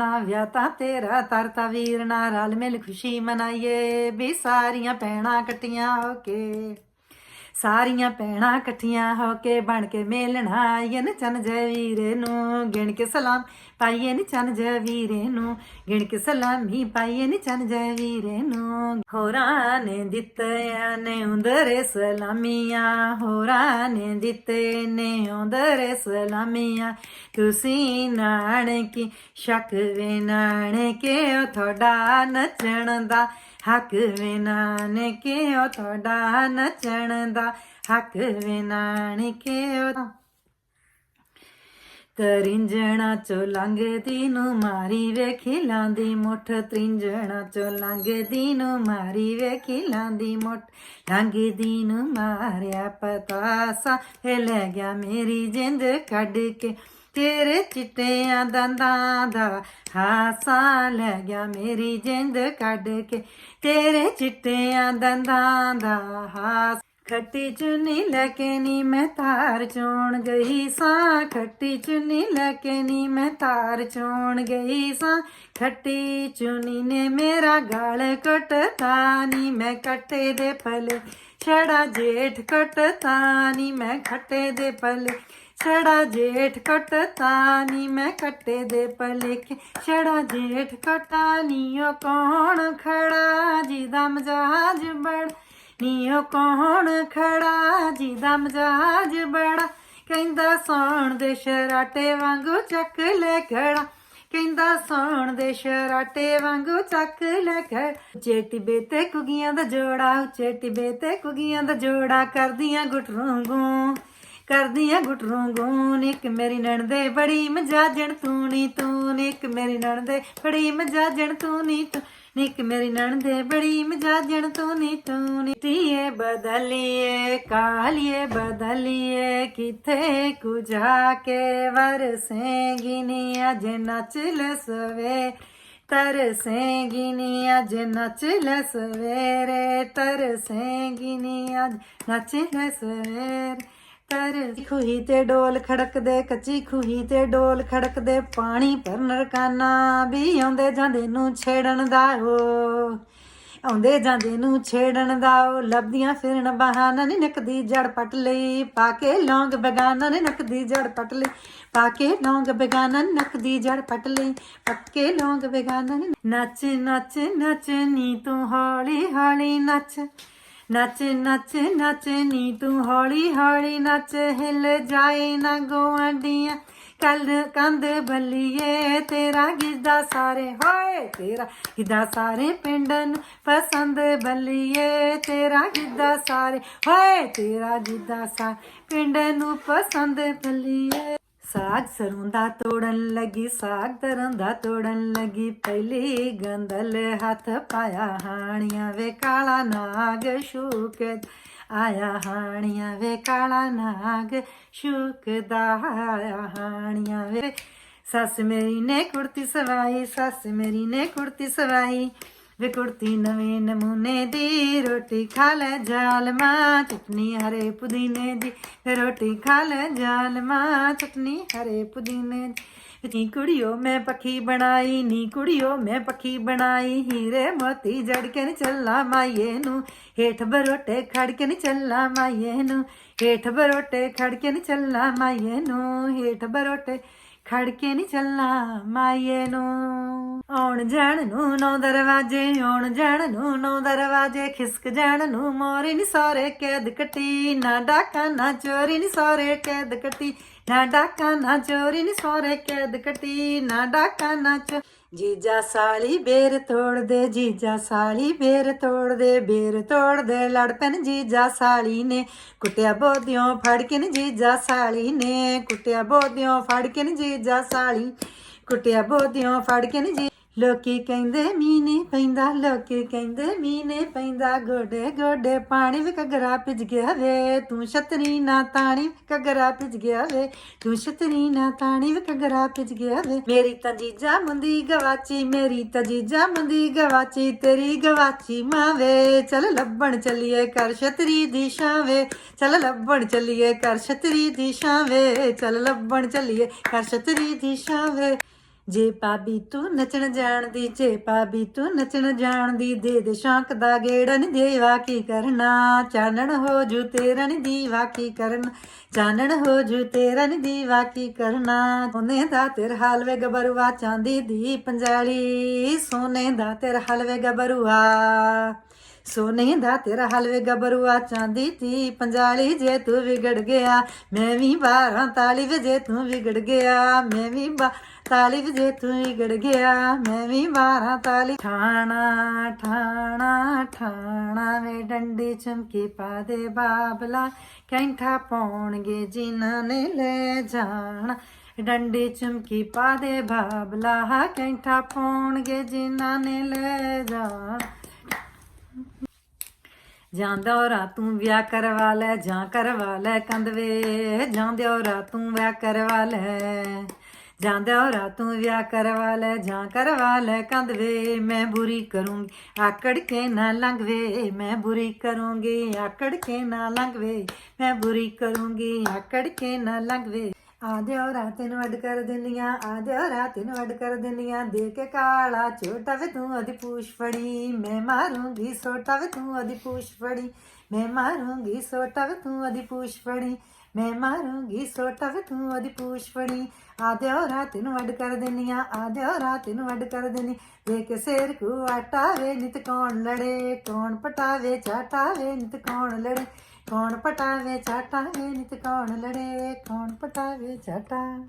ਨਾ ਵਿਆਹ ਤਾਂ ਤੇਰਾ ਤਰਤਾ ਵੀਰ ਨਾਲ ਰਲ ਮਿਲ ਖੁਸ਼ੀ ਮਨਾਈਏ ਵੀ ਸਾਰੀਆਂ ਭੈਣਾਂ ਇਕੱਠੀਆਂ ਹੋ ਕੇ। ਸਾਰੀਆਂ ਭੈਣਾਂ ਇਕੱਠੀਆਂ ਹੋ ਕੇ ਬਣ ਕੇ ਮੇਲਣਾ ਆਈਏ ਨ ਚੰਨ ਜੈ ਵੀਰੇ ਨੂੰ, ਗਿਣ ਕੇ ਸਲਾਮ ਪਾਈਏ ਨੀ ਚੰਨ ਜੈ ਵੀਰੇ ਨੂੰ, ਗਿਣ ਕੇ ਸਲਾਮੀ ਪਾਈਏ ਨੀ ਚੰਨ ਜੈ ਵੀਰੇ ਨੂੰ। ਹੋਰਾਂ ਨੇ ਦਿੱਤਿਆਂ ਨੇ ਉਂਦਰੇ ਸਲਾਮੀਆਂ, ਹੋਰਾਂ ਨੇ ਦਿੱਤੇ ਨੇ ਉਂਦਰੇ ਸਲਾਮੀਆਂ। ਤੁਸੀਂ ਨਾਨਕੀ ਸ਼ੱਕ ਵੇ ਨਾਨਕੇ, ਉਹ ਤੁਹਾਡਾ ਨੱਚਣ ਦਾ ਹੱਕ ਵੇ ਨਾਨਕੇ ਉਹ ਤੁਹਾਡਾ ਨੱਚਣ ਦਾ ਹੱਕ ਵੇ ਨਾਨਕੇ ਉਹ ਤਰਿੰਜਣਾ ਚੋ ਲੰਘਦੀ ਨੂੰ ਮਾਰੀ ਵੇਖੀ ਲਾਂਦੀ ਮੁੱਠ। ਤਰਿੰਜਣਾ ਚੋ ਲੰਘਦੀ ਨੂੰ ਮਾਰੀ ਵੇਖੀ ਲਾਂਦੀ ਮੁੱਠ। ਲੰਘਦੀ ਨੂੰ ਮਾਰਿਆ ਪਤਾਸਾ ਫੇ ਲੈ ਗਿਆ ਮੇਰੀ ਜਿੰਦ ਕੱਢ ਕੇ। ਤੇਰੇ ਚਿੱਟਿਆਂ ਦੰਦਾਂ ਦਾ ਹਾਸਾ ਲੈ ਗਿਆ ਮੇਰੀ ਜਿੰਦ ਕੱਢ ਕੇ। ਤੇਰੇ ਚਿੱਟਿਆਂ ਦੰਦਾਂ ਦਾ ਹਾਸ ਖੱਟੀ ਚੁੰਨੀ ਲੈ ਕੇ ਨੀ ਮੈਂ ਤਾਰ ਚੋਣ ਗਈ ਸਾਂ। ਖੱਟੀ ਚੁੰਨੀ ਲੈ ਕੇ ਨੀ ਮੈਂ ਤਾਰ ਚੋਣ ਗਈ ਸਾਂ। ਖੱਟੀ ਚੁੰਨੀ ਨੇ ਮੇਰਾ ਗਾਲ ਕੱਟਤਾ ਨੀ ਮੈਂ ਕੱਟੇ ਦੇ ਪਲੇ। ਛੜਾ ਜੇਠ ਕੱਟਤਾ ਨੀ ਮੈਂ ਖੱਟੇ ਦੇ ਪਲੇ। ਛੜਾ ਜੇਠ ਕੱਟਤਾ ਨੀ, ਮੈਂ ਕੱਟੇ ਦੇ ਪਲੇਖੇ ਛੜਾ ਜੇਠ ਕਟਾ ਨੀ, ਉਹ ਕੌਣ ਖੜਾ ਜਿਹਦਾ ਮਜਾਜ ਬੜ। ਨੀ, ਉਹ ਕੌਣ ਖੜਾ ਜਿਹਦਾ ਮਜਾਜ ਬੜਾ। ਕਹਿੰਦਾ ਸੌਣ ਦੇ ਸ਼ਰਾਟੇ ਵਾਂਗੂ ਚੱਕ ਲੈ ਖੜਾ। ਕਹਿੰਦਾ ਸੌਣ ਦੇ ਸ਼ਰਾਟੇ ਵਾਂਗੂ ਚੱਕ ਲੈ ਖੜ। ਉੱਚੇ ਟਿਬੇ ਤੇ ਕੁਗੀਆਂ ਦਾ ਜੋੜਾ, ਉੱਚੇ ਟਿਬੇ ਤੇ ਕੁਗੀਆਂ ਦਾ ਜੋੜਾ ਕਰਦੀਆਂ ਗੁਟਰੂੰਗੂ ਕਰਦੀਆਂ ਗੁਟਰੂੰਗੂ ਇੱਕ ਮੇਰੀ ਨਣਦੇ ਬੜੀ ਮਜਾਜਣ ਤੂੰ ਨੀ, ਤੂੰ ਇੱਕ ਮੇਰੀ ਨਣਦੇ ਬੜੀ ਮਜਾਜਣ ਤੂੰ ਨੀ, ਤੂੰ ਨਿਕ ਮੇਰੀ ਨਣਦੇ ਬੜੀ ਮਜਾਜਣ ਤੂੰ ਨੀ ਤੂੰ ਨੀ। ਤੀਏ ਬਦਲੀਏ ਕਾਲੀਏ ਬਦਲੀਏ, ਕਿਥੇ ਕੁਝਾ ਕੇ ਵਰਸੇਗੀ ਨੀ ਅਜ ਨੱਚ ਲੈ ਸਵੇ ਤਰਸੇਗੀ ਨੀ ਅਜ ਨੱਚ ਲੈ ਸਵੇਰੇ ਤਰਸੇਗੀ ਨੀ ਅਜ ਨੱਚ ਲੈ ਸਵੇਰੇ ਤਰ ਖੂਹੀ ਤੇ ਡੋਲ ਖੜਕਦੇ, ਕੱਚੀ ਖੂਹੀ ਤੇ ਡੋਲ ਖੜਕਦੇ, ਪਾਣੀ ਭਰਨ ਰਕਾਨਾ। ਵੀ ਆਉਂਦੇ ਜਾਂਦੇ ਨੂੰ ਛੇੜਨ ਦਾ ਓ। ਆਉਂਦੇ ਜਾਂਦੇ ਨੂੰ ਛੇੜਨ ਦਾ ਉਹ ਲੱਭਦੀਆਂ ਫਿਰਨ ਬਹਾਨਾ ਨੀ ਨਕਦੀ ਜੜ ਪਟ ਲਈ। ਪਾ ਕੇ ਲੌਂਗ ਬਗਾਨਾ ਨੇ ਨਕਦੀ ਜੜ ਪਟ ਲਈ। ਪਾ ਕੇ ਲੌਂਗ ਬਗਾਨਾ ਨਕਦੀ ਜੜ ਪਟ ਲਈ। ਪੱਕੇ ਲੌਂਗ ਬਗਾਨਾ ਨੱਚ ਨੱਚ ਨੱਚ ਨੀ ਤੂੰ ਹੌਲੀ ਹੌਲੀ ਨੱਚ। ਨੱਚ ਨੱਚ ਨੱਚ ਨੀ ਤੂੰ ਹੌਲੀ ਹੌਲੀ ਨੱਚ, ਹਿਲ ਜਾਏ ਨਾ ਗੋਆਂਡੀਆਂ ਕੱਲ ਕੰਧ ਬੱਲੀਏ, ਤੇਰਾ ਗਿੱਧਾ ਸਾਰੇ, ਹੋਏ ਤੇਰਾ ਗਿੱਧਾ ਸਾਰੇ ਪਿੰਡ ਨੂੰ ਪਸੰਦ ਬੱਲੀਏ। ਤੇਰਾ ਗਿੱਧਾ ਸਾਰੇ, ਹੋਏ ਤੇਰਾ ਗਿੱਧਾ ਸਾਰੇ ਪਿੰਡ ਨੂੰ ਪਸੰਦ ਬੱਲੀਏ। ਸਾਗ ਸਰੋਂ ਦਾ ਤੋੜਨ ਲੱਗੀ, ਸਾਗ ਦਰਾਂ ਦਾ ਤੋੜਨ ਲੱਗੀ, ਪਹਿਲੀ ਗੰਦਲ ਹੱਥ ਪਾਇਆ, ਹਾਣੀਆਂ ਵੇ ਕਾਲਾ ਨਾਗ ਸ਼ੂਕਦ ਆਇਆ, ਹਾਣੀਆਂ ਵੇ ਕਾਲਾ ਨਾਗ ਸ਼ੂਕਦਾ ਆਇਆ, ਹਾਣੀਆਂ ਵੇ ਸੱਸ ਮੇਰੀ ਨੇ ਕੁੜਤੀ ਸਵਾਈ, ਸੱਸ ਮੇਰੀ ਨੇ ਕੁੜਤੀ ਸਵਾਈ। ਵੇ ਕੁੜਤੀ ਨਵੇਂ ਨਮੂਨੇ ਦੀ, ਰੋਟੀ ਖਾ ਲੈ ਜਾਲਮਾ ਚਟਨੀ ਹਰੇ ਪੁਦੀਨੇ ਦੀ। ਰੋਟੀ ਖਾ ਲੈ ਜਾਲਮਾ ਚਟਨੀ ਹਰੇ ਪੁਦੀਨੇ ਦੀ। ਨੀ ਕੁੜੀਓ, ਮੈਂ ਪੱਖੀ ਬਣਾਈ ਨੀ ਕੁੜੀਓ, ਮੈਂ ਪੱਖੀ ਬਣਾਈ ਹੀਰੇ ਮੋਤੀ ਜੜ ਕੇ ਨੀ ਚੱਲਾ ਮਾਈਏ ਨੂੰ। ਹੇਠ ਬਰੋਟੇ ਖੜ ਕੇ ਨੀ ਚੱਲਾ ਮਾਈਏ ਨੂੰ। ਹੇਠ ਬਰੋਟੇ ਖੜ ਕੇ ਨੀ ਚੱਲਾ ਮਾਈਏ ਨੂੰ। ਹੇਠ ਬਰੋਟੇ ਖੜ ਕੇ ਨੀ ਚੱਲਾ ਮਾਈਏ ਨੂੰ। ਆਉਣ ਜਾਣ ਨੂੰ ਨੌ ਦਰਵਾਜੇ, ਆਉਣ ਜਾਣ ਨੂੰ ਨੌ ਦਰਵਾਜੇ, ਖਿਸਕ ਜਾਣ ਨੂੰ ਮੋਰੀ ਨੀ ਸਾਰੇ ਕੈਦ ਕੱਟੀ, ਨਾ ਡਾਕਾ, ਨਾ ਚੋਰੀ ਨੀ ਸਾਰੇ ਕੈਦ ਕੱਟੀ, ਨਾ ਡਾਕਾ, ਨਾ ਚੋਰੀ ਨੀ ਸਾਰੇ ਕੈਦ ਕੱਟੀ, ਨਾ ਡਾਕਾ, ਨਾ ਚੋ, ਜੀਜਾ ਸਾਲੀ ਬੇਰ ਤੋੜ ਦੇ ਜੀਜਾ ਸਾਲੀ ਬੇਰ ਤੋੜ ਦੇ ਬੇਰ ਤੋੜ ਦੇ ਲੜ ਪੈਣ ਜੀਜਾ ਸਾਲੀ ਨੇ, ਕੁੱਟਿਆ ਬੋਦਿਓ ਫੜ ਕੇ ਨੀ ਜੀਜਾ ਸਾਲੀ ਨੇ, ਕੁੱਟਿਆ ਬੋਦਿਓ ਫੜ ਕੇ ਨੀ ਜੀਜਾ ਸਾਲੀ, ਕੁੱਟਿਆ ਬੋਦਿਓ ਫੜ ਕੇ ਨੀ ਜੀ ਲੋਕੀ ਕਹਿੰਦੇ ਮੀਨੇ ਪੈਂਦਾ, ਲੋਕੀ ਕਹਿੰਦੇ ਮੀਨੇ ਪੈਂਦਾ। ਗੋਡੇ ਗੋਡੇ ਪਾਣੀ ਵੀ ਘਗਰਾ ਭਿੱਜ ਗਿਆ ਵੇ। ਤੂੰ ਛਤਰੀ ਨਾ ਤਾਣੀ ਘਗਰਾ ਭਿੱਜ ਗਿਆ ਵੇ। ਤੂੰ ਛਤਰੀ ਨਾ ਤਾਣੀ ਵੀ ਘਗਰਾ ਭਿੱਜ ਗਿਆ ਵੇ। ਮੇਰੀ ਤਾਂ ਜੀਜਾ ਮੰਦੀ ਗਵਾਚੀ, ਮੇਰੀ ਤਾਂ ਜੀਜਾ ਮੰਦੀ ਗਵਾਚੀ, ਤੇਰੀ ਗਵਾਚੀ ਮਾਂ ਚਲ ਲੱਭਣ ਚੱਲੀਏ ਕਰ ਛਤਰੀ ਦੀ ਛਾਵੇ ਚਲ ਲੱਭਣ ਚੱਲੀਏ ਕਰ ਛਤਰੀ ਦੀ ਛਾਵੇ ਚਲ ਲੱਭਣ ਚੱਲੀਏ ਕਰ ਛਤਰੀ ਦੀ ਛਾਵੇ ਜੇ ਭਾਬੀ ਤੂੰ ਨੱਚਣ ਜਾਣਦੀ ਜੇ ਭਾਬੀ ਤੂੰ ਨੱਚਣ ਜਾਣਦੀ ਦੇ ਦੇ ਸ਼ੌਂਕ ਦਾ ਗੇੜਾ ਨੀ ਦੇਵਾ ਕੀ ਕਰਨਾ? ਚਾਨਣ ਹੋ ਜੂ ਤੇਰਾ ਨੀ ਦੀਵਾ ਕੀ ਕਰਨਾ? ਚਾਨਣ ਹੋ ਜੂ ਤੇਰਾ ਨੀ ਦੀਵਾ ਕੀ ਕਰਨਾ? ਸੋਨੇ ਦਾ ਤੇਰਾ ਹਲਵੇ ਗਬਰੂਆ ਚਾਂਦੀ ਦੀ ਪੰਜਾਲੀ, ਸੋਨੇ ਦਾ ਤੇਰਾ ਹਲਵੇ ਗਬਰੂਆ ਸੋਨੇ ਦਾ ਤੇਰਾ ਹਲਵੇ ਗਬਰੂਆ ਚਾਂਦੀ ਤੀ, ਪੰਜਾਲੀ ਜੇ ਤੂੰ ਵਿਗੜ ਗਿਆ, ਮੈਂ ਵੀ ਬਾਰਾਂ ਤਾਲੀ ਵਜੇ ਤੂੰ ਵਿਗੜ ਗਿਆ, ਮੈਂ ਵੀ ਬਾ ਤਾਲੀ ਵੇ ਤੂੰ ਵਿਗੜ ਗਿਆ, ਮੈਂ ਵੀ ਬਾਰਾਂ ਤਾਲੀ ਠਾਣਾ ਠਾਣਾ ਠਾਣਾ, ਵੇ ਡੰਡੀ ਚਮਕੀ ਪਾ ਦੇ ਬਾਬਲਾ, ਕੈਂਠਾ ਪਾਉਣਗੇ ਜਿਨ੍ਹਾਂ ਨੇ ਲੈ ਜਾਣਾ। ਡੰਡੀ ਚਮਕੀ ਪਾ ਦੇ ਬਾਬਲਾ, ਕੈਂਠਾ ਪਾਉਣਗੇ ਜਿਨ੍ਹਾਂ ਨੇ ਲੈ ਜਾਣਾ। ਜਾਂਦਾ ਔਰਾ ਤੂੰ ਵਿਆਹ ਕਰਵਾ ਲੈ, ਜਾਂ ਕਰਵਾ ਲੈ ਕੰਦਵੇ ਜਾਂਦੇ ਔਰਾ ਤੂੰ ਵਿਆਹ ਕਰਵਾ ਲੈ। ਜਾਂਦੇ ਔਰਾ ਤੂੰ ਵਿਆਹ ਕਰਵਾ ਲੈ, ਜਾਂ ਕਰਵਾ ਲੈ ਕੰਦਵੇ ਮੈਂ ਬੁਰੀ ਕਰੂੰਗੀ, ਆਕੜ ਕੇ ਨਾ ਲੰਘਵੇ ਮੈਂ ਬੁਰੀ ਕਰੂੰਗੀ, ਆਕੜ ਕੇ ਨਾ ਲੰਘਵੇ ਮੈਂ ਬੁਰੀ ਕਰੂੰਗੀ, ਆਕੜ ਕੇ ਨਾ ਲੰਘਵੇ ਆਦੇ ਔਰਾ ਤੈਨੂੰ ਅੱਡ ਕਰ ਦਿੰਦੀਆਂ ਆਦੇ ਔਰਾ ਤੈਨੂੰ ਅੱਡ ਕਰ ਦਿੰਦੀਆਂ ਦੇ ਕੇ ਕਾਲਾ ਛੋਟਾ ਵੇ ਤੂੰ ਅਦੀ ਪੂਛ ਫੜੀ, ਮੈਂ ਮਾਰੂੰਗੀ ਛੋਟਾ ਵੇ ਤੂੰ ਅਦੀ ਪੂਛ ਫੜੀ। ਮੈਂ ਮਾਰੂੰਗੀ ਸੋਟਾ ਵੇ ਤੂੰ ਅਦੀ ਪੂਛ ਫੜੀ ਮੈਂ ਮਾਰੂੰਗੀ ਸੋਟਾ ਵੇ ਤੂੰ ਅਦੀ ਪੂਛ ਫੜੀ ਆਦੇ ਔਰਾ ਤੈਨੂੰ ਅੱਡ ਕਰ ਦਿੰਦੀਆਂ ਆਦੇ ਔਰਾ ਨੂੰ ਵੱਡ ਕਰ ਦਿੰਦੀ ਦੇ ਕੇ ਸਿਰ ਕੋ ਆਟਾ ਵੇ, ਨਿਤ ਕੌਣ ਲੜੇ? ਕੌਣ ਪਟਾਵੇ, ਚਾਟਾ ਵੇ, ਨਿਤ ਕੌਣ ਲੜੇ? ਕੌਣ ਪਟਾਵੇ, ਚਾਟਾ ਵੇ, ਨਿਤ ਕੌਣ ਲੜੇ? ਕੌਣ ਪਟਾਵੇ, ਚਾਟਾ?